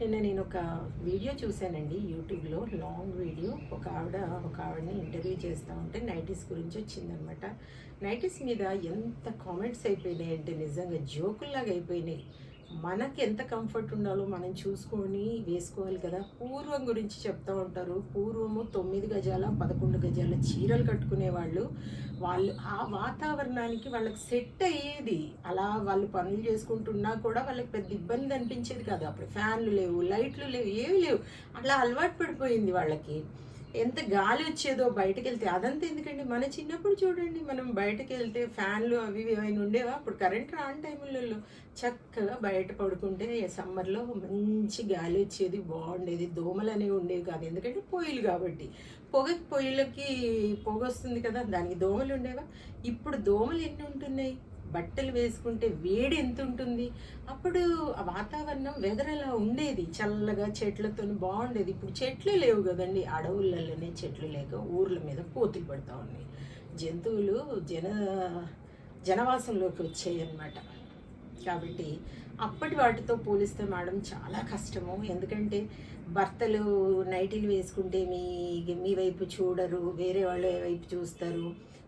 నిన్న నేను ఒక వీడియో చూశానండి యూట్యూబ్లో లాంగ్ వీడియో. ఒక ఆవిడ ఒక ఆవిడని ఇంటర్వ్యూ చేస్తూ ఉంటే నైటీస్ గురించి వచ్చిందనమాట. నైటీస్ మీద ఎంత కామెంట్స్ అయిపోయినాయి అంటే నిజంగా జోకుల్లాగా అయిపోయినాయి. మనకి ఎంత కంఫర్ట్ ఉండాలో మనం చూసుకొని వేసుకోవాలి కదా. పూర్వం గురించి చెప్తూ ఉంటారు. పూర్వము తొమ్మిది గజాల పదకొండు గజాల చీరలు కట్టుకునే వాళ్ళు. వాళ్ళు ఆ వాతావరణానికి వాళ్ళకి సెట్ అయ్యేది. అలా వాళ్ళు పనులు చేసుకుంటున్నా కూడా వాళ్ళకి పెద్ద ఇబ్బంది అనిపించేది కాదు. అప్పుడు ఫ్యాన్లు లేవు లైట్లు లేవు ఏవి లేవు. అట్లా అలవాటు పడిపోయింది వాళ్ళకి. ఎంత గాలి వచ్చేదో బయటకు వెళ్తే అదంతా ఎందుకండి? మన చిన్నప్పుడు చూడండి మనం బయటకు వెళ్తే ఫ్యాన్లు అవి ఇవి ఉండేవా? అప్పుడు కరెంట్ రాని టైంలలో చక్కగా బయట పడుకుంటే సమ్మర్లో మంచి గాలి వచ్చేది బాగుండేది. దోమలు అనేవి ఉండేవి కాదు. ఎందుకంటే పొయ్యిలు కాబట్టి. పొగ పొయ్యిలకి పొగ వస్తుంది కదా దానికి దోమలు ఉండేవా? ఇప్పుడు దోమలు ఎన్ని ఉంటున్నాయి? బట్టలు వేసుకుంటే వేడి ఎంత ఉంటుంది అప్పుడు ఆ వాతావరణం వెదర్ అలా ఉండేది. చల్లగా చెట్లతో బాగుండేది. ఇప్పుడు చెట్లు లేవు కదండి. అడవులలోనే చెట్లు లేక ఊర్ల మీద కోతులు పడతా ఉన్నాయి. జంతువులు జన జనవాసంలోకి వచ్చాయి అన్నమాట కాబట్టి అప్పటి వాటితో పోలిస్తే మేడం చాలా కష్టము. ఎందుకంటే భర్తలు నైటీలు వేసుకుంటే మీ మీ వైపు చూడరు వేరే వాళ్ళ వైపు చూస్తారు.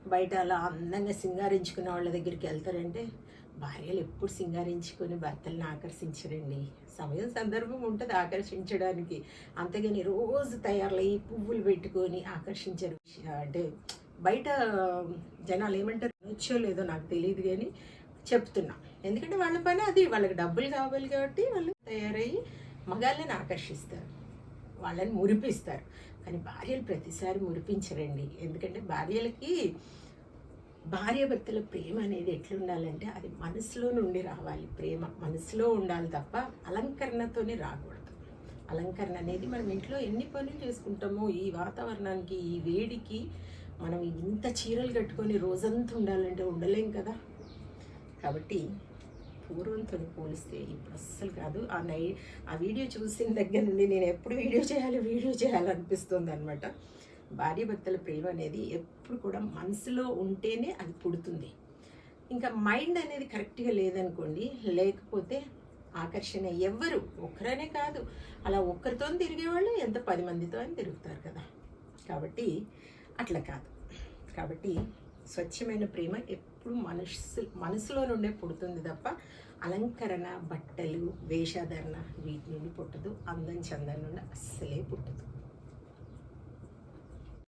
బయట అలా అందంగా సింగారించుకున్న వాళ్ళ దగ్గరికి వెళ్తారంటే భార్యలు ఎప్పుడు సింగారించుకొని భర్తలను ఆకర్షించరండి. సమయం సందర్భం ఉంటుంది ఆకర్షించడానికి. అంతేగాని రోజు తయారయ్యి పువ్వులు పెట్టుకొని ఆకర్షించరు. అంటే బయట జనాలు ఏమంటారు? వచ్చో లేదో నాకు తెలియదు కానీ చెప్తున్నా. ఎందుకంటే వాళ్ళ పని అది వాళ్ళకి డబ్బులు కావాలి కాబట్టి వాళ్ళు తయారయ్యి మగాళ్ళని ఆకర్షిస్తారు. వాళ్ళని మురిపిస్తారు. కానీ భార్యలు ప్రతిసారి మురిపించరండి. ఎందుకంటే భార్యలకి భార్యాభర్తల ప్రేమ అనేది ఎట్లుండాలంటే అది మనసులో నుండి రావాలి. ప్రేమ మనసులో ఉండాలి తప్ప అలంకరణతోనే రాకూడదు. అలంకరణ అనేది మనం ఇంట్లో ఎన్ని పనులు చేసుకుంటామో ఈ వాతావరణానికి ఈ వేడికి మనం ఇంత చీరలు కట్టుకొని రోజంతా ఉండాలంటే ఉండలేం కదా. కాబట్టి పూర్వంతో పోలిస్తే ఇప్పుడు అస్సలు కాదు. ఆ నై ఆ వీడియో చూసిన దగ్గర నుండి నేను ఎప్పుడు వీడియో చేయాలి వీడియో చేయాలనిపిస్తుంది అనమాట భార్యభర్తల ప్రేమ అనేది ఎప్పుడు కూడా మనసులో ఉంటేనే అది పుడుతుంది. ఇంకా మైండ్ అనేది కరెక్ట్గా లేదనుకోండి లేకపోతే ఆకర్షణ ఎవ్వరు ఒక్కరనే కాదు. అలా ఒక్కరితో తిరిగేవాళ్ళు ఎంత పది మందితో అని తిరుగుతారు కదా. కాబట్టి అట్లా కాదు. కాబట్టి స్వచ్ఛమైన ప్రేమ ఎప్పుడు మనసు మనసులో నుండే పుడుతుంది తప్ప అలంకరణ బట్టలు వేషధారణ వీటి నుండి పుట్టదు. అందం చందం నుండి అస్సలే పుట్టదు.